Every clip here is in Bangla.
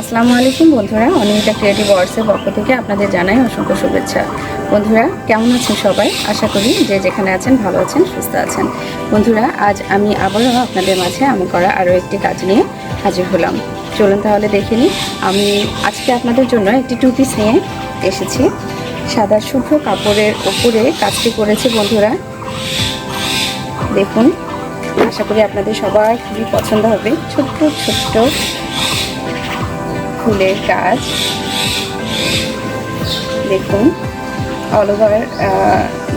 আসসালামু আলাইকুম বন্ধুরা, অনিমিতা ক্রিয়েটিভ ওয়ার্ডসের পক্ষ থেকে আপনাদের জানাই অসংখ্য শুভেচ্ছা। বন্ধুরা, কেমন আছেন সবাই? আশা করি যে যেখানে আছেন, ভালো আছেন, সুস্থ আছেন। বন্ধুরা, আজ আমি আবারও আপনাদের মাঝে আমি করা আরও একটি কাজ নিয়ে হাজির হলাম। চলুন তাহলে দেখে নিই। আমি আজকে আপনাদের জন্য একটি টু পিস নিয়ে এসেছি। সাদা শুভ্র কাপড়ের ওপরে কাজটি করেছে বন্ধুরা। দেখুন, আশা করি আপনাদের সবার খুবই পছন্দ হবে। ছোট্ট ছোট্ট ফুলের কাজ দেখুন অল ওভার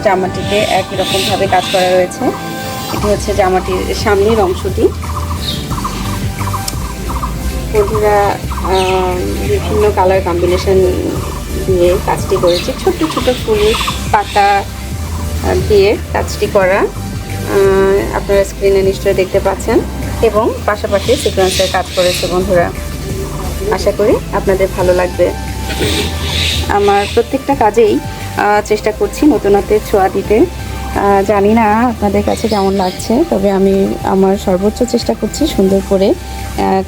জামাটিতে একই রকমভাবে কাজ করা রয়েছে। এটি হচ্ছে জামাটির সামনের অংশটি। বন্ধুরা বিভিন্ন কালার কম্বিনেশন দিয়ে কাজটি করেছে। ছোট ছোট ফুল, পাতা দিয়ে কাজটি করা। আপনারা স্ক্রিনে নিশ্চয়ই দেখতে পাচ্ছেন। এবং পাশাপাশি সিকোয়েন্সের কাজ করেছে বন্ধুরা। আশা করি আপনাদের ভালো লাগবে। আমার প্রত্যেকটা কাজেই চেষ্টা করছি নতুনত্বের ছোঁয়া দিতে। জানি না আপনাদের কাছে কেমন লাগছে, তবে আমি আমার সর্বোচ্চ চেষ্টা করছি সুন্দর করে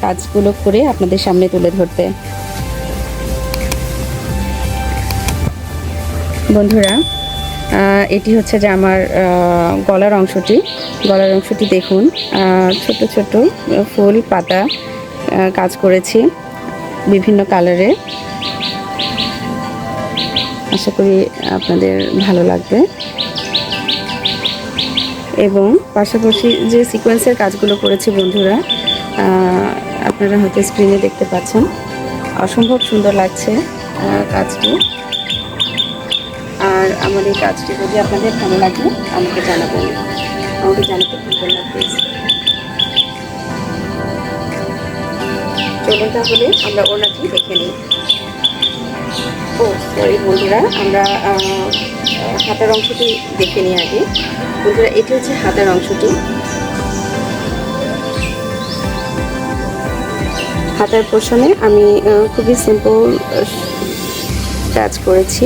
কাজগুলো করে আপনাদের সামনে তুলে ধরতে। বন্ধুরা এটি হচ্ছে যে আমার গলার অংশটি। গলার অংশটি দেখুন ছোট ছোট ফুল পাতা কাজ করেছি। বিভিন্ন কালারে। আশা করি আপনাদের ভালো লাগবে। এবং পাশাপাশি যে সিকোয়েন্সের কাজগুলো করেছি বন্ধুরা আপনারা হয়তো স্ক্রিনে দেখতে পাচ্ছেন। অসম্ভব সুন্দর লাগছে কাজটি। আর আমার এই কাজটি যদি আপনাদের ভালো লাগে, আমাকে জানাবেন। আমাকে জানাতে ভুলবেন না প্লিজ চলুন তাহলে, আমরা ওনাটি দেখে নিই। ও সরি বন্ধুরা, আমরা হাতার অংশটি দেখে নিই আগে। বন্ধুরা, এটি হচ্ছে হাতার অংশটি। হাতার পোষণে আমি খুবই সিম্পল কাজ করেছি।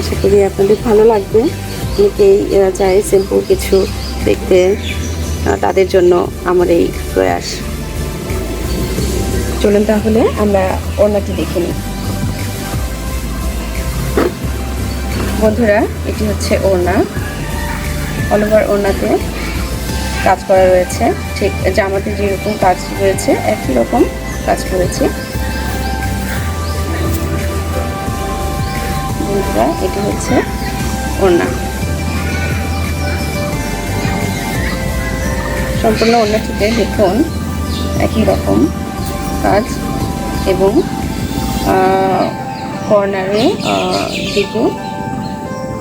আশা করি আপনাদের ভালো লাগবে। অনেকেই চাই সিম্পল কিছু দেখতে তাদের জন্য আমার এই প্রয়াস। চলুন তাহলে আমরা ওড়নাটি দেখে নিই। বন্ধুরা, এটি হচ্ছে ওড়না। অল ওভার ওড়নাতে কাজ করা রয়েছে। ঠিক জামাতে যেরকম কাজ রয়েছে, একই রকম কাজ করেছি বন্ধুরা, এটি হচ্ছে ওড়না। সম্পূর্ণ ওড়নাটিতে দেখুন, একই রকম কাজ এবং কর্নারে দিকে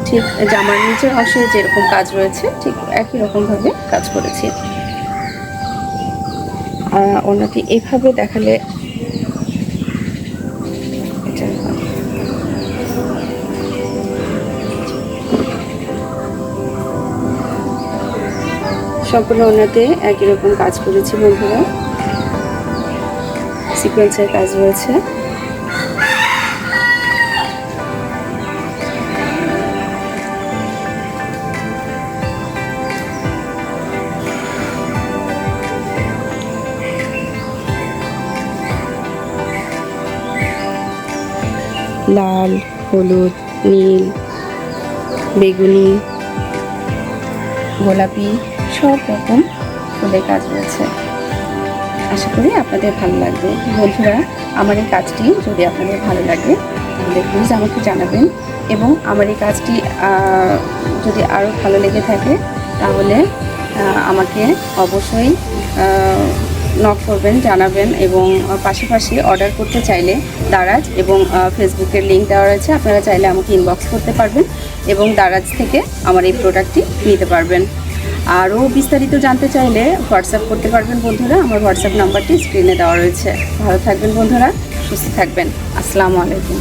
ঠিক জামার নিচের অংশে যেরকম কাজ রয়েছে, ঠিক একই রকমভাবে কাজ করেছি। ওনাকে এভাবে দেখালে সম্পূর্ণ ওনাতে একই রকম কাজ করেছি বন্ধুরা। সিকোয়েন্সের কাজ রয়েছে। লাল হলুদ নীল বেগুনি গোলাপি সব রকম ফুলের কাজ রয়েছে। আশা করি আপনাদের ভালো লাগবে। বন্ধুরা, আমার এই কাজটি যদি আপনাদের ভালো লাগে, তাহলে প্লিজ আমাকে জানাবেন এবং আমার এই কাজটি যদি আরও ভালো লেগে থাকে, তাহলে আমাকে অবশ্যই নক করবেন, জানাবেন এবং পাশাপাশি অর্ডার করতে চাইলে দারাজ এবং ফেসবুকের লিঙ্ক দেওয়া রয়েছে, আপনারা চাইলে আমাকে ইনবক্স করতে পারবেন এবং দারাজ থেকে আমার এই প্রোডাক্টটি নিতে পারবেন। আরও বিস্তারিত জানতে চাইলে হোয়াটসঅ্যাপ করতে পারবেন বন্ধুরা। আমার হোয়াটসঅ্যাপ নাম্বারটি স্ক্রিনে দেওয়া রয়েছে। ভালো থাকবেন বন্ধুরা, সুস্থ থাকবেন। আসসালামু আলাইকুম।